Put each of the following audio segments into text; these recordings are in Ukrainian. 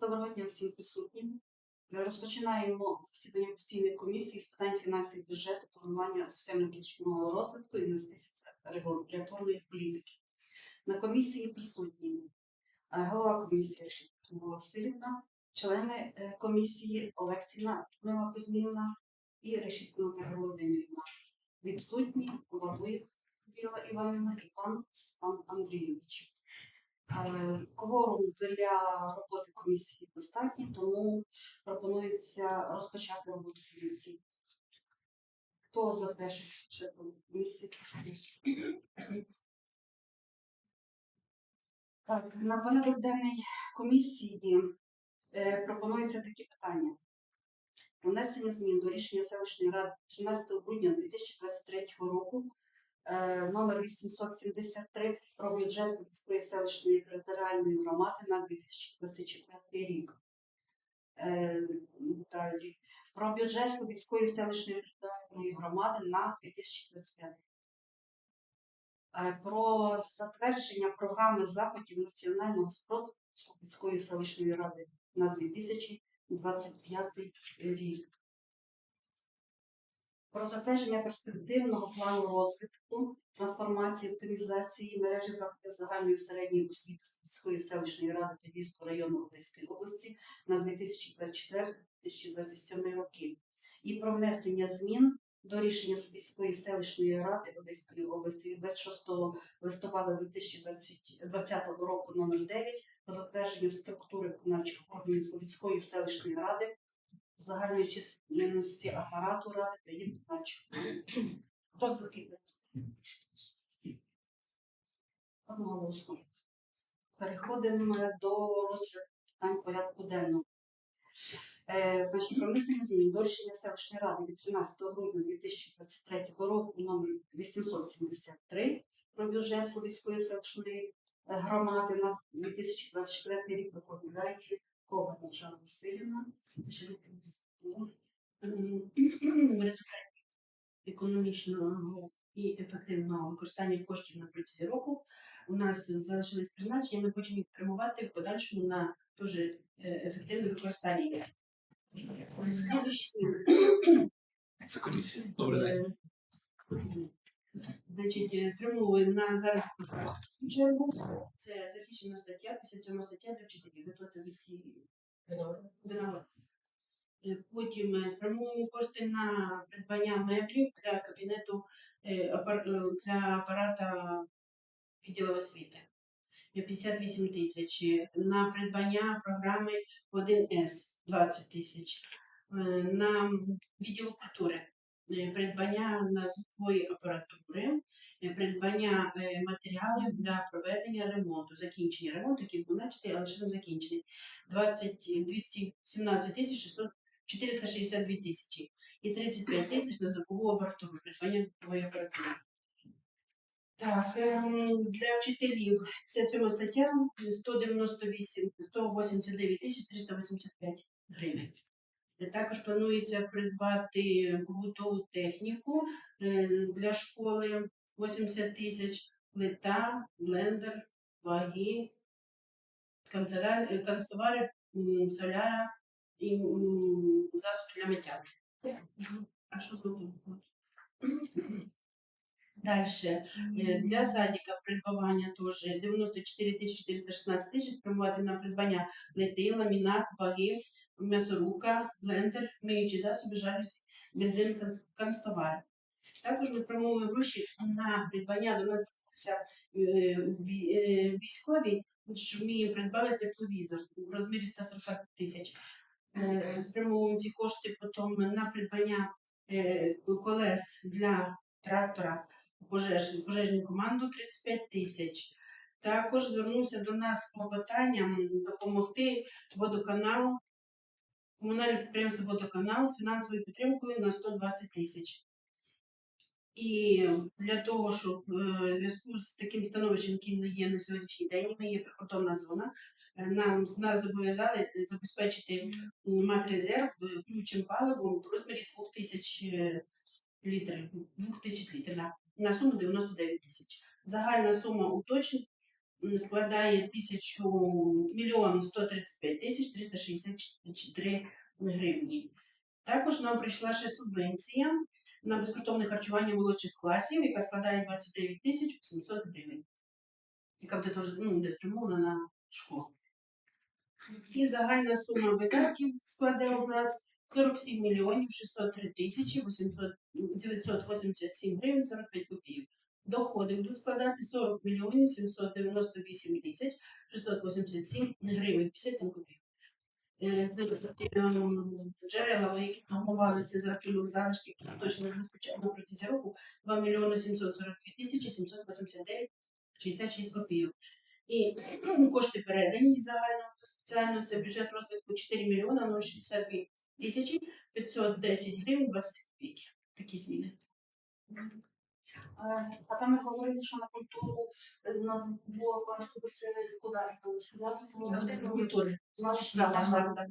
Доброго дня всім присутнім. Е, Розпочинаємо засідання постійної комісії з питань фінансів бюджету, планування соціально-економічного розвитку і інвестицій регуляторної політики. На комісії присутні е, голова комісії Шевченко Васильівна, члени е, комісії Олексіна Людмила Кузьмівна і Решітко Володимирівна. Відсутні Валуєв Біла Іванівна і пан Степан Андрійович. Кворум для роботи комісії достатній, тому пропонується розпочати роботу комісії. Хто за те, що комісії. Так, на порядок денний комісії е, пропонується такі питання. Внесення змін до рішення селищної ради 13 грудня 2023 року номер 873 про бюджет Сумської селищної територіальної громади на 2024 рік. Е, Далі. Про бюджет Слобідської селищної територіальної громади на 2025. Е, Про затвердження програми заходів національного спротиву Слобідської селищної ради на 2025 рік про затвердження перспективного плану розвитку, трансформації, оптимізації мережі закладів загальної середньої освіти Сумської селищної ради Львівського району Одеської області на 2024-2027 роки, і про внесення змін до рішення Сумської селищної ради Одеської області від 26 листопада 2020 року номер 9 про затвердження структури виконавчих органів Слов'янської селищної ради загальної численності апарату ради та її виконавчих. Хто за. Переходимо до розгляду питань порядку денного. Е, значить, про внесення змін до рішення селищної ради від 13 грудня 2023 року номер 873 про бюджет Слов'янської селищної е, громади на 2024 рік доповідає Кова Начала Васильівна. в результаті економічного і ефективного використання коштів на протязі року у нас залишились призначення, ми хочемо їх спрямувати в подальшому на дуже ефективне використання. Це комісія. Добрий день. Е, Значить, е, спрямовуємо на заробітну чергу. Це захищена стаття, 57 стаття для вчителів. Виплати від. Е, Потім е, спрямовуємо кошти на придбання меблів для кабінету е, для апарата відділу освіти. Е, 58 тисяч. На придбання програми 1С 20 тисяч. На відділу культури придбання на звукової апаратури, е, придбання е, матеріалів для проведення ремонту, закінчення ремонту, який був начатий, але ще не закінчений. 20, 217 тисяч 600 462 тисячі і 35 тисяч на звукову апаратуру, придбання звукової апаратури. Так, ем, для вчителів 57 стаття 198, 189 тисяч 385 гривень. Е, Також планується придбати побутову техніку е, для школи 80 тисяч, плита, блендер, ваги, е, канцтовари, соляра і засоби для миття. А що тут? Далі. Для садика придбавання теж 94 тисячі 416 тисяч спрямувати на придбання плити, ламінат, ваги, м'ясорука, блендер, миючі засоби, жалюзі, бензин, канцтовари. Також ми спрямовуємо гроші на придбання до нас е, е, військові, що ми придбали тепловізор в розмірі 140 тисяч. Е, Спрямовуємо ці кошти потім на придбання колес для трактора пожеж, пожежну команду 35 тисяч. Також звернувся до нас з клопотанням допомогти водоканалу, комунальне підприємство водоканал з фінансовою підтримкою на 120 тисяч. І для того, щоб е, в зв'язку з таким становищем, яке є на сьогоднішній день, ми є прикордонна зона, нам нас зобов'язали е, забезпечити м, мати резерв е, ключим паливом в розмірі 2000 е, літрів, 2000 літрів на, на суму 99 тисяч. Загальна сума уточнень складає тисячу мільйон 135 тисяч 364 гривні. Також нам прийшла ще субвенція на безкоштовне харчування молодших класів, яка складає 29 тисяч 800 гривень, яка буде теж ну, буде спрямована на школу. І загальна сума видатків складе у нас 47 мільйонів 603 тисячі 987 гривень 45 копійок. Доходи будуть складати 40 мільйонів 798 тисяч 687 гривень 57 копійок. Е, Джерела, які формувалися за рахунок залишків, точно не вистачає на протязі року, 2 мільйони 742 тисячі 789 66 копійок. І кошти передані із загального до це бюджет розвитку 4 мільйона 062 тисячі 510 гривень 20 копійки. Такі зміни. Е, А там ми говорили, що на культуру е, у нас було це куди? Значить, Так, так, так.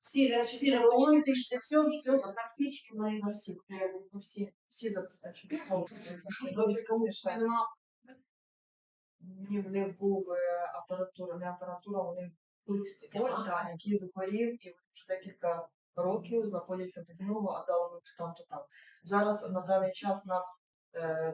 Всі ре- всі ремонти, все, все. На свічки, на всі. Всі, всі забезпечені. Ні, в них був е, апаратура, не апаратура, вони пульт, да, який захворів, і вже декілька років знаходяться без нього, а должуть там то там. Зараз на даний час нас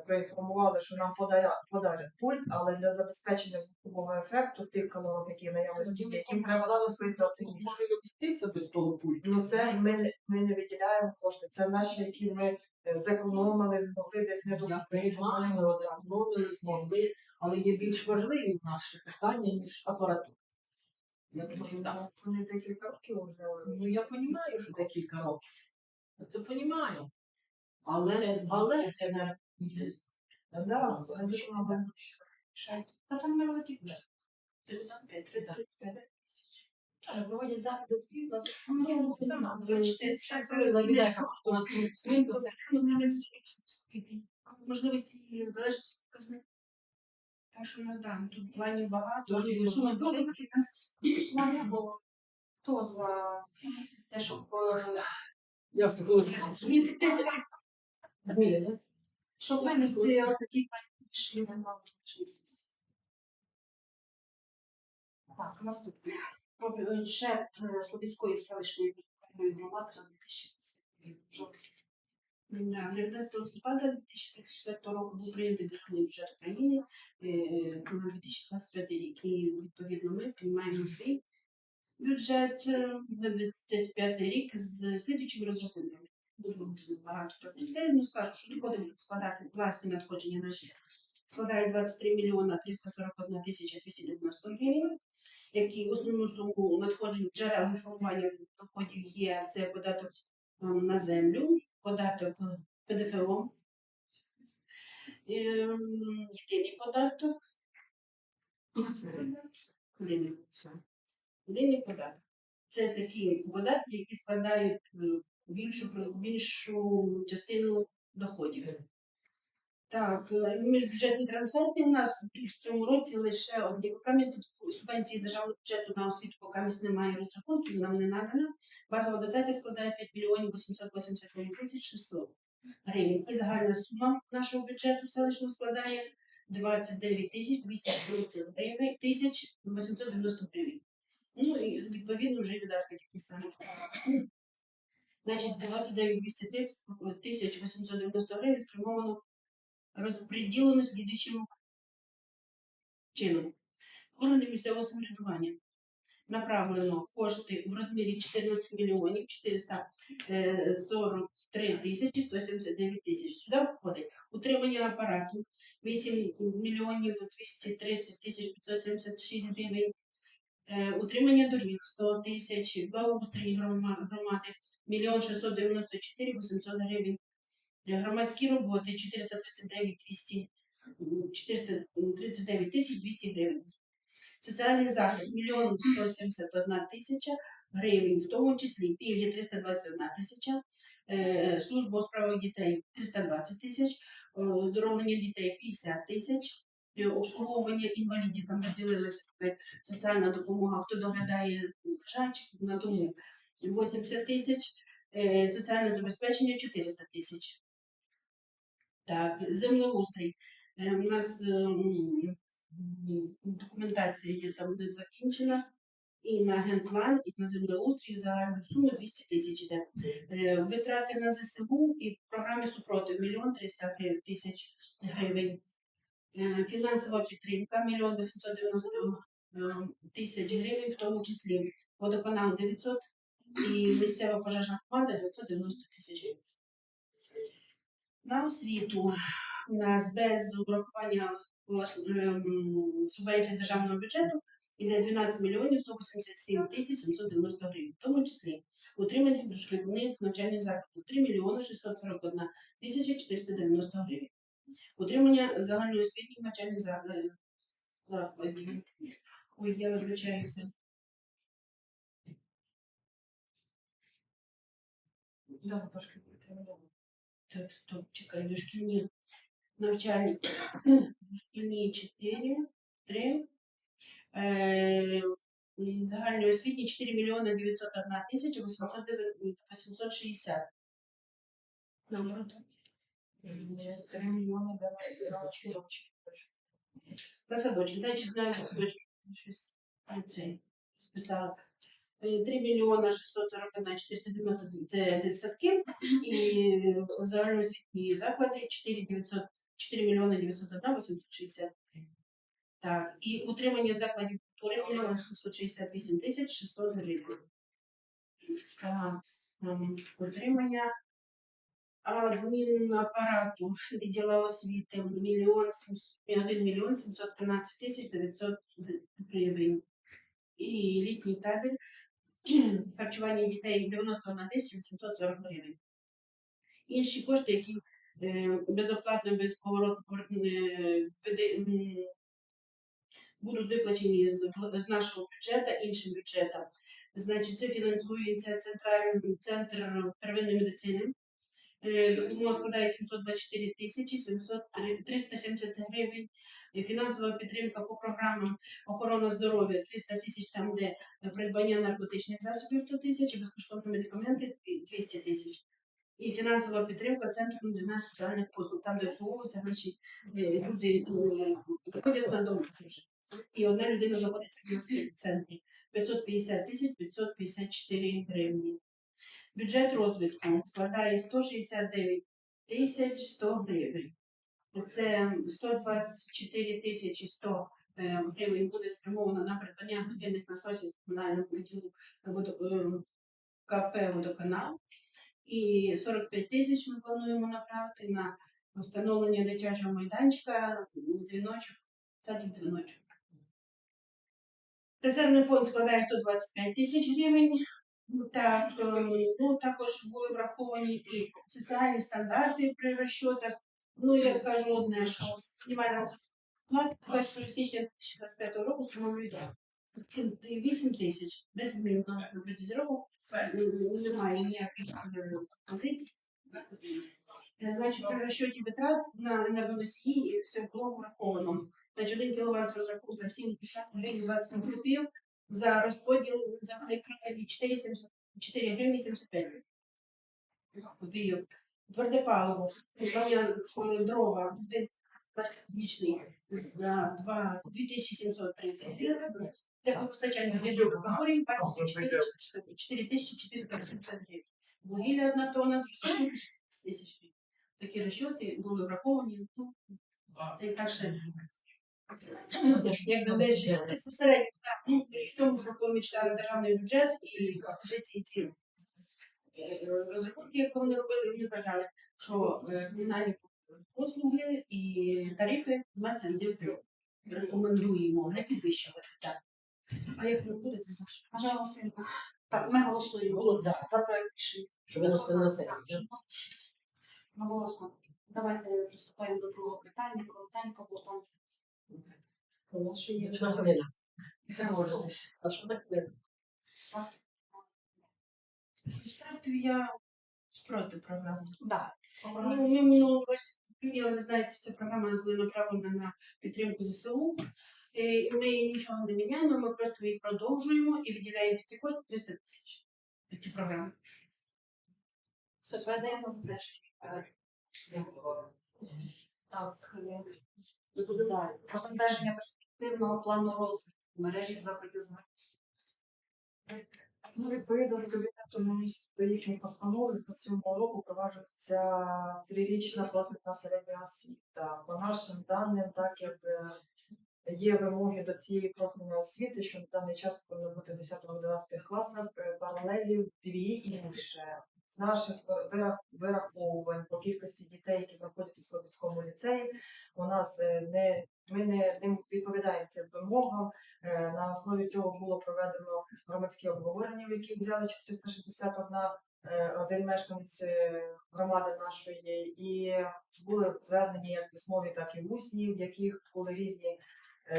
проінформували, що нам подаря, подарять пульт, але для забезпечення звукового ефекту тих калорок, які наявності, їм треба свої 20 місяців. Може обійтися без того пульту. Ну це ми ми не виділяємо кошти. Це наші, які ми е, зекономили, змогли десь не Я приймаю, зекономили, змогли, але є більш важливі в нас ще питання, ніж апаратура. Я думаю, так. Вони декілька років вже. Ну я розумію, що декілька років. Я це розумію. Але, але це не Да, вони зекономили. Та там невеликий бюджет. 35, 35. Каже, проводять заходи спільно. Ну, Бачите, це зараз Завідає, зміниться. хто нас тут свинку. Можливості і залежить показник. Так що ми да, тут планів багато. Тоді і суми можливо. великі. Слава Богу. Хто за те, щоб е, Я фігурую. Змінити. Зміни, щоб винести такі рішення на залишність. Так, наступне. Про бюджет е, Слобідської селищної громади на 2025 Да, 19 листопада 2034 року був прийнятий державний бюджет України е, на 2025 рік. І відповідно ми приймаємо свій бюджет е, на 2025 рік з слідуючими розрахунками. Буду багато так пустей, ну скажу, що доходи будуть складати власні надходження наші складають 23 мільйона 341 тисяча 290 гривень, які основну суму надходжень джерел формування доходів є це податок ем, на землю, податок ПДФО, ем, єдиний податок, єдиний єдиний податок. Це такі податки, які складають е, більшу, більшу частину доходів. Так, е, міжбюджетні трансферти у нас в цьому році лише одні тут субвенції з державного бюджету на освіту поки місць немає розрахунків, нам не надано. Базова дотація складає 5 мільйонів 889 тисяч 600 гривень. І загальна сума нашого бюджету селищного складає 29 тисяч 230 гривень, тисяч 890 гривень. Ну і відповідно вже видатки такі самі. Значить, 29 230 тисяч 890 гривень спрямовано розподілено слідуючим чином. Органи місцевого самоврядування направлено кошти в розмірі 14 мільйонів 443 тисячі 179 тисяч. Сюди входить утримання апарату 8 мільйонів 230 тисяч 576 гривень, е, утримання доріг 100 тисяч, благоустрій громади 1 694 800 гривень, Громадські роботи 439 200, 439 тисяч 200 гривень. Соціальний захист 1 171 тисяча гривень, в тому числі пільги 321 тисяча, е, служба у справах дітей 320 тисяч, е, оздоровлення дітей 50 тисяч, е, обслуговування інвалідів, там розділилася соціальна допомога, хто доглядає лежачих на дому 80 тисяч, е, соціальне забезпечення 400 тисяч. Так, землеустрій. Е, У нас ем, Документація є там не закінчена. І на генплан, і на землеустрій загальну суму 200 тисяч йде. Е, Витрати на ЗСУ і в програмі супротив мільйон 300 тисяч гривень. Е, Фінансова підтримка мільйон 890 е, тисяч гривень, в тому числі водоканал 900 і місцева пожежна команда 990 тисяч гривень. На освіту у нас без урахування ем, субвенції державного бюджету іде 12 мільйонів 187 тисяч 790 гривень, в тому числі утримання дошкільних навчальних закладів 3 мільйони 641 тисяча 490 гривень. Утримання загальноосвітніх навчальних закладів. закладів. Ой, я виключаюся. Да, трошки. Так, стоп, чекай, дошкільні навчальні. Дошкільні 4, 3. Е, загальноосвітні 4 мільйони 901 тисяча 809 860. Наоборот. Три мільйони давай садочки. На садочки, дайте на садочки. Щось цей списала. 3 мільйона 641 490 це дитсадки і загальноосвітні заклади 4 900 4 мільйони 901 860. Так, і утримання закладів культури мільйон 768 тисяч 600 гривень. Так, утримання адмінапарату відділу освіти мільйон 1 мільйон 713 тисяч 900 гривень. І літній табір харчування дітей 91 тисяч 840 гривень. Інші кошти, які е, безоплатно, без повороту е, будуть виплачені з, нашого бюджету іншим бюджетом. Значить, це фінансується центральний центр первинної медицини. Е, Допомога складає 724 тисячі 700 370 гривень. Е, Фінансова підтримка по програмам охорона здоров'я 300 тисяч, там де е, придбання наркотичних засобів 100 тисяч, і безкоштовні медикаменти 200 тисяч. І фінансова підтримка центру надання соціальних послуг, там де обслуговуються наші е, люди е, приходять на дому дуже. І одна людина знаходиться в центрі. 550 тисяч 554 гривні. Бюджет розвитку складає 169 тисяч 100 гривень. Це 124 тисячі 100 е, гривень буде спрямовано на придбання годинних насосів комунального відділу е, КП «Водоканал». І 45 тисяч ми плануємо направити на встановлення дитячого майданчика, дзвіночок, садик дзвіночок. Резервний фонд складає 125 тисяч гривень. Так, ем, ну, також були враховані і соціальні стандарти при розчотах. Ну, я скажу одне, що знімальна сплата з 1 січня 2025 року становить 8 тисяч без на протязі року. Немає ніяких е, позицій. Е, Значить, при розчоті витрат на енергоносії все було враховано. Значить, 1 кВт з розрахунка 7 гривень 20 копійок за розподіл за електрокалі 4 гривні 75 копійок. Тверде паливо, е, дрова, вічний за 2 2730 гривень. Теплопостачання для категорії 4430 гривень. Вугілля одна тонна з розрахунку 16 тисяч гривень. Такі розчоти були враховані. Ну, це і так ще якби десь безпосередньо так, ну, в тому, що коли ми читали державний бюджет і позиції ці е, розрахунки, як вони робили, вони казали, що е, комунальні послуги і тарифи ми це не рекомендуємо, не підвищувати. Так. А як ви будете? Пожалуйста. Так, ми голосуємо за, за проект рішення. Щоб виносити на сесію. Наголосно. Давайте приступаємо до другого питання. Коротенько, бо там Одна хвилина. Тривожитись. А що так? вас Справді я спроти програми. да. Ну, ми минулого року прийняли, ви знаєте, ця програма направлена на підтримку ЗСУ. Е, і Ми нічого не міняємо, ми просто її продовжуємо і виділяємо ці кошти 300 тисяч під цю програму. Все, передаємо за теж. Так, е, Про затвердження перспективного плану розвитку мережі закладів захисту. Ну, відповідно до кабінету міністрів до їхньої постанови з 27 року проваджується трирічна платна середня освіта. По нашим даним, так як є вимоги до цієї профільної освіти, що на даний час повинно бути в 10-11 класах паралелів дві і більше. З наших вираховувань по кількості дітей, які знаходяться в Слобідському ліцеї, у нас е, не ми не, відповідаємо цим вимогам. Е, На основі цього було проведено громадські обговорення, в яких взяли 461 е, один мешканець е, громади нашої, і були звернені як письмові, так і усні, в яких були різні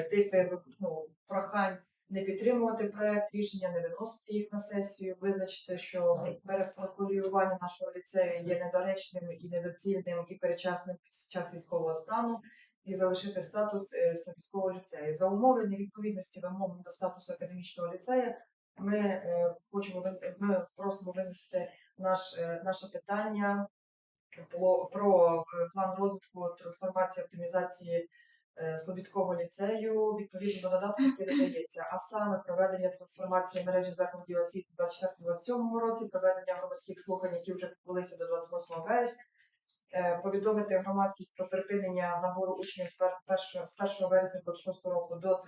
типи ну, прохань не підтримувати проект, рішення не виносити їх на сесію, визначити, що перепрофілювання нашого ліцею є недоречним і недоцільним і перечасним під час військового стану. І залишити статус е, Слобідського ліцею за умови невідповідності вимогам до статусу академічного ліцею. Ми е, хочемо ми просимо винести наш е, наше питання про, план розвитку трансформації оптимізації Слобідського ліцею відповідно до додатку, який додається, а саме проведення трансформації мережі закладів освіти у 24-27 році, проведення громадських слухань, які вже відбулися до 28 вересня. Е, Повідомити громадськість про припинення набору учнів з першого- з 1 вересня 26 року до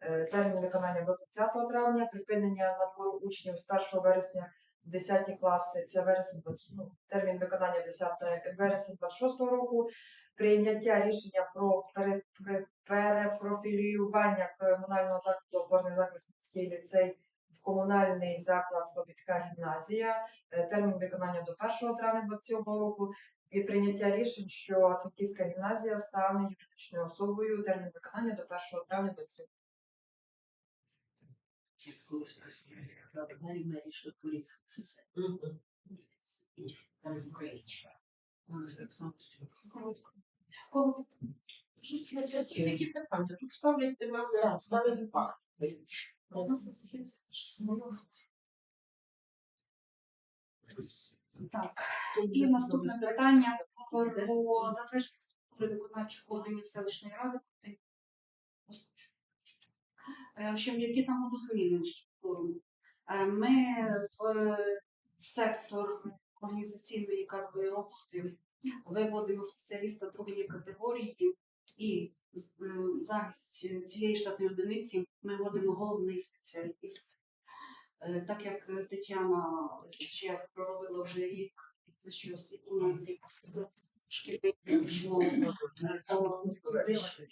е, терміну виконання до 30 травня, припинення набору учнів з 1 вересня в 10 класи, це вересень, ну, термін виконання 10 вересня 26 року, прийняття рішення про пере- перепрофілювання комунального закладу опорний заклад Слобідський ліцей в комунальний заклад Слобідська гімназія, Е, термін виконання до 1 травня 27 року, і прийняття рішень, що Франківська гімназія стане юридичною особою, термін виконання до 1 травня 27 Як колись присутні казали, на рівні що твориться СССР. Там в Україні. У нас так само Коротко. В Кого? Які питання? Тут ставлять тебе, ставлять факт. Так. І наступне питання про затвердження структури виконавчих органів селищної ради. Е, В общем, які там будуть зміни в структуру. Е, Ми в сектор організаційної кадрової роботи виводимо спеціаліста другої категорії і е, замість цієї штатної одиниці ми вводимо головний спеціаліст. Е, Так як Тетяна Чех проробила вже рік за що освіту на шкільний то вищий